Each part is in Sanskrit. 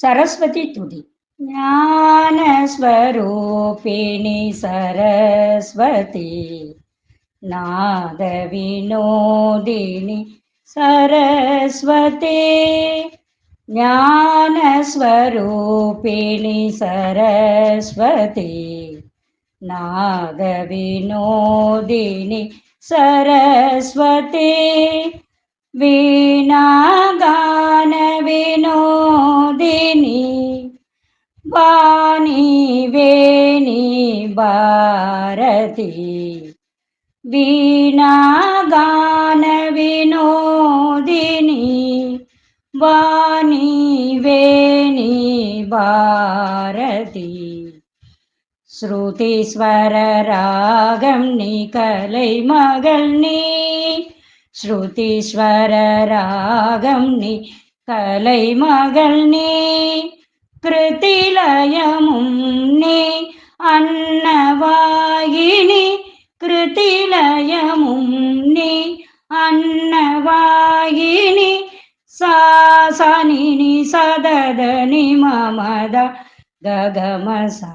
सरस्वती तुदि ज्ञानस्वरूपिणि सरस्वती नादविनोदिनि सरस्वती ज्ञानस्वरूपिणि सरस्वती नादविनोदिनि सरस्वती वीणागानविनोदिनी वाणी वेणी भारती। वीणागानविनोदिनी वाणी वेणी भारती। श्रुतिस्वररागं निकलै मगल्नी श्रुतिस्वररागं கலை மகள் நீ கிருத்திலயமும் நீ அன்னவாயினி கிருத்திலயமும் நீ அன்னவாயினி சாசனினி சததனி மமத ககமசா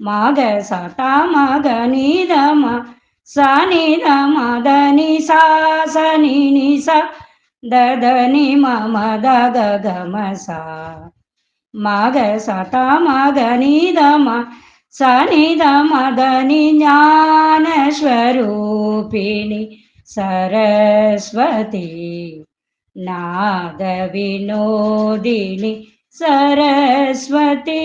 மக சத மக நிதம சனிதமதனி சாசனினி ச ददनि ममद गगमसा मग सता मगनि दम सनि दमदनि ज्ञानस्वरूपिणि सरस्वती। नादविनोदिनि सरस्वती